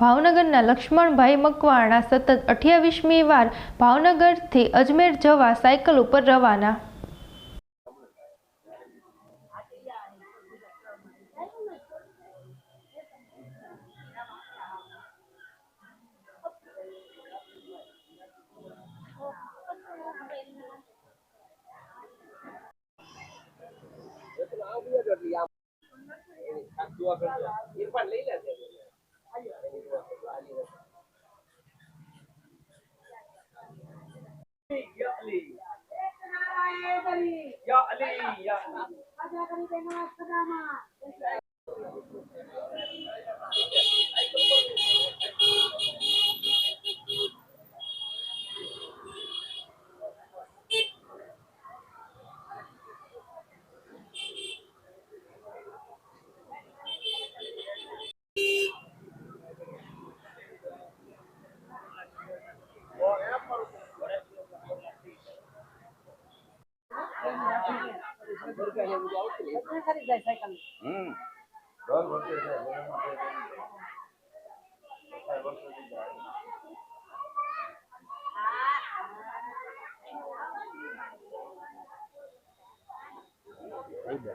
ભાવનગરના લક્ષ્મણભાઈ મકવાણા સતત અઠ્યાવીસમી વાર ભાવનગરથી અજમેર જવા સાયકલ ઉપર રવાના. Ya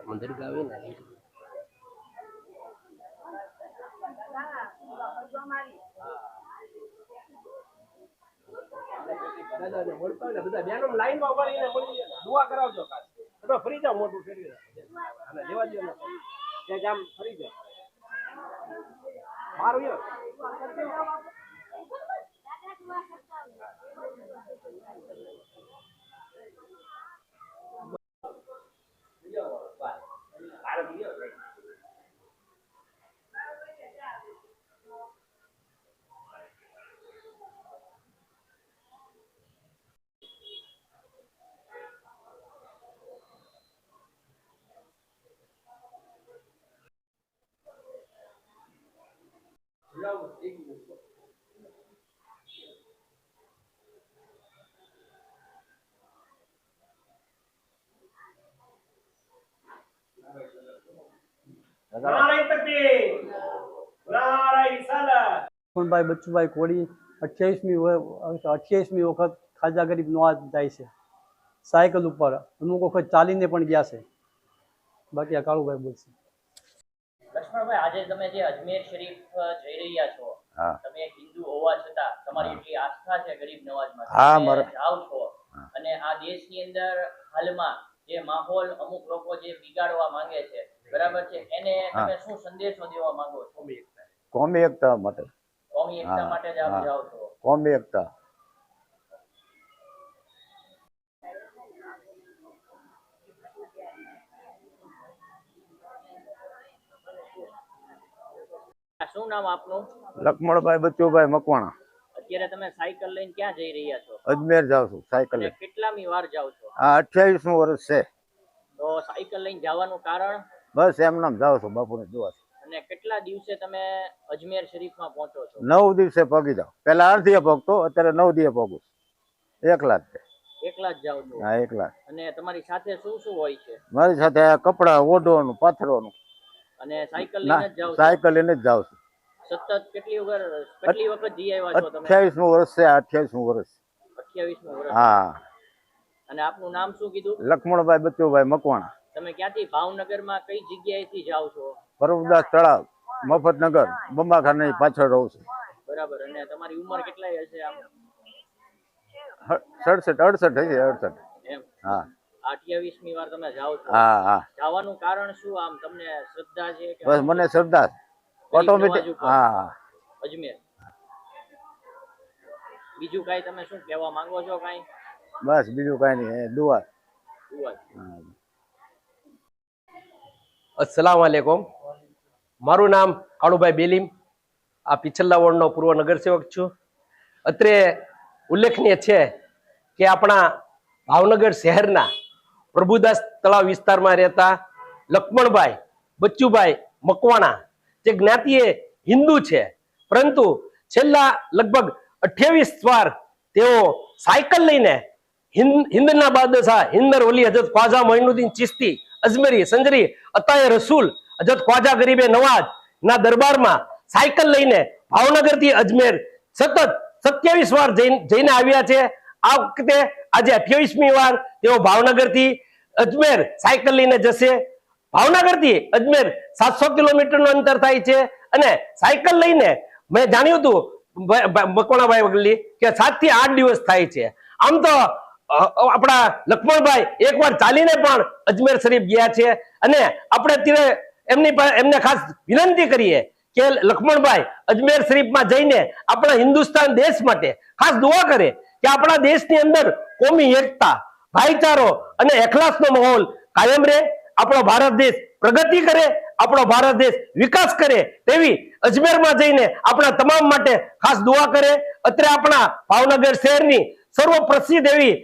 મંદિર ને દાદાને મળતા હોય ને બધા બહેનો લાઈનમાં ઊભા રહીને. દુઆ કરાવજો ખાસ તમે ફરી જાઓ મોટું ફેરવી અને લેવા દો ત્યાં જામ ફરી જાઓ. મારું રિસાલત બચ્ચુભાઈ કોળી અઠ્યાવીસમી અઠ્યાવીસમી વખત ખાજા ગરીબ નવાજ જાય છે. સાયકલ ઉપર અમુક વખત ચાલીને પણ ગયા છે. બાકી આ કાળુભાઈ બોલશે. લક્ષ્મણભાઈ આજે તમે જે અજમેર શરીફ જઈ રહ્યા છો હા. તમે હિન્દુ હોવા છતાં તમારી એટલી આસ્થા છે ગરીબ નવાજમાં. હા, મારે- જાઓ છો અને આ દેશની અંદર હાલમાં જે માહોલ અમુક લોકો જે બિગાડવા માંગે છે બરાબર છે? એને તમે શું સંદેશો દેવા માંગો છો? કોમી એકતા. માટે. કોમી એકતા માટે જ આપ. જાઓ છો? કોમી એકતા. શું નામ આપનું? લખમણભાઈ બચ્ચુભાઈ મકવાણા. અત્યારે તમે સાયકલ લઈને ક્યાં જઈ રહ્યા છો? અજમેર જાવ છું સાયકલ લઈને. કેટલામી વાર જાઓ છો? આ અઠ્યાવીસમું વર્ષ છે. તો સાયકલ લઈને જવાનું કારણ? બસ એમ નામ જાવ છું બાપુને જોવા અને કેટલા દિવસે તમે અજમેર શરીફમાં પહોંચો છો? નવ દિવસે પગી જાવ. પહેલા અડધીએ પગતો અત્યારે નવ દીએ પગું એકલા જ છે. એકલા જ જાઓ છો? હા એકલા અને તમારી સાથે શું શું હોય છે? મારી સાથે કપડા ઓઢવાનું પાથરવાનું અને સાયકલ લઈને જ જાવ સાયકલ લઈને જ જાવ છું. સતત કેટલી વગર કેટલી વખત જઈ આવ્યા છો તમે? અઠ્યાવીસમું વર્ષ છે અઠ્યાવીસમું વર્ષ. અઠ્યાવીસમું વર્ષ. હા. અને આપનું નામ શું કીધું? લક્ષ્મણભાઈ બચ્ચુભાઈ મકવાણા. તમે ક્યાંથી ભાવનગરમાં કઈ જગ્યાએથી જાવ છો? પરમદાસ તળાવ મફતનગર બંબાખાના પાછળ રહું છું. બરાબર અને તમારી ઉંમર કેટલાય હશે આમ? સડસઠ અડસઠ હશે અડસઠ. એમ. હા. અઠ્યાવીસમી વાર તમે જાઓ છો. હા હા. જવાનું કારણ શું? આમ તમને શ્રદ્ધા છે કે બસ મને શ્રદ્ધા ઓટોમેટિક હા હા. અજમેર. બીજું કાંઈ તમે શું કહેવા માંગો છો કાંઈ? બસ બીજું કઈ નહીં. દુઆ. દુઆ. અસલામ વાલેકુમ. મારું નામ કાળુભાઈ બેલીમ. આ પિછલા વોર્ડનો પૂર્વ નગરસેવક છું. અત્રે ઉલ્લેખનીય છે કે આપણા ભાવનગર શહેરના પ્રભુદાસ તળાવ વિસ્તારમાં રહેતા લક્ષ્મણભાઈ, બચ્ચુભાઈ મકવાણા, જે જ્ઞાતિએ હિન્દુ છે. પરંતુ છેલ્લા લગભગ અઠ્યાવીસ વાર તેઓ સાયકલ લઈને હિન્દ હિન્દના બાદશાહ હિન્દર ઓલી હજરત ખ્વાજા મોઇનુદ્દીન ચિસ્તી અજમેરી, સંજરી અતાય રસૂલ, હજરત ખ્વાજા ગરીબે નવાજ ના દરબારમાં સાયકલ લઈને ભાવનગરથી અજમેર સતત સત્યાવીસ વાર જઈને આવ્યા છે. આ વખતે આજે અઠ્યાવીસમી વાર તેઓ ભાવનગરથી અજમેર સાયકલ લઈને જશે. ભાવનગરથી અજમેર સાતસો કિલોમીટરનું અંતર થાય છે. અને સાયકલ લઈને મેં જાણ્યું હતું મકવાણાભાઈ વગલી કે સાતથી આઠ દિવસ થાય છે. આમ તો આપણા લક્ષ્મણભાઈ એકવાર ચાલીને પણ અજમેર શરીફ ગયા છે. અને આપણે અત્યારે એમની એમને ખાસ વિનંતી કરીએ કે લક્ષ્મણભાઈ અજમેર શરીફમાં જઈને આપણા હિન્દુસ્તાન દેશ માટે ખાસ દુઆ કરે કે આપણા દેશની અંદર કોમી એકતા ભાઈચારો અને એખલાસનો માહોલ કાયમ રહે, આપણો ભારત દેશ પ્રગતિ કરે, આપણો ભારત દેશ વિકાસ કરે તેવી અજમેરમાં જઈને આપણા તમામ માટે ખાસ દુઆ કરે. અત્યારે આપણા ભાવનગર શહેરની સર્વ પ્રસિદ્ધ એવી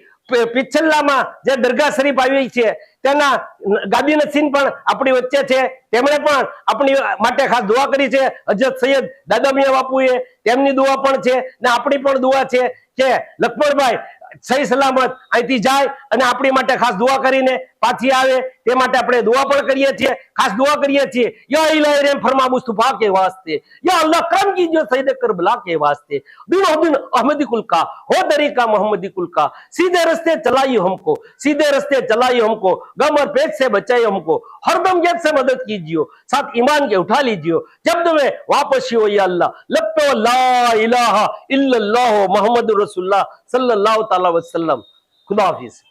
પિચ્છલ્લામાં જે દરગાહ શરીફ આવી છે, તેના ગાદી નસીન પણ આપણી વચ્ચે છે. તેમણે પણ આપણી માટે ખાસ દુઆ કરી છે. હજરત સૈયદ દાદા મિયા બાપુએ તેમની દુઆ પણ છે ને આપણી પણ દુઆ છે કે લક્ષ્મણભાઈ સહી સલામત અહીંથી જાય અને આપણી માટે ખાસ દુઆ કરીને પાછી આવે તે માટે આપણે દુઆ પણ કરીએ છીએ ખાસ દુઆ કરીએ છીએ યા ઇલાહી રેમ ફરમા મુસ્તફા के वास्ते या अल्लाह करम कीजिए सईद करबला के वास्ते बिन बिन अहमदी कुल का हो तरीका मोहम्मदी कुल का सीधे रास्ते चलाइए हमको सीधे रास्ते चलाइए हमको गम और पेट से बचाइए हमको हरदम जब से मदद कीजिए साथ ईमान के उठा लीजिए जब तुम्हें वापस हो या अल्लाह लगतो ला इलाहा इल्लल्लाह मोहम्मद रसूलुल्लाह सल्लल्लाहु ताला वसल्लम खुदा हाफिज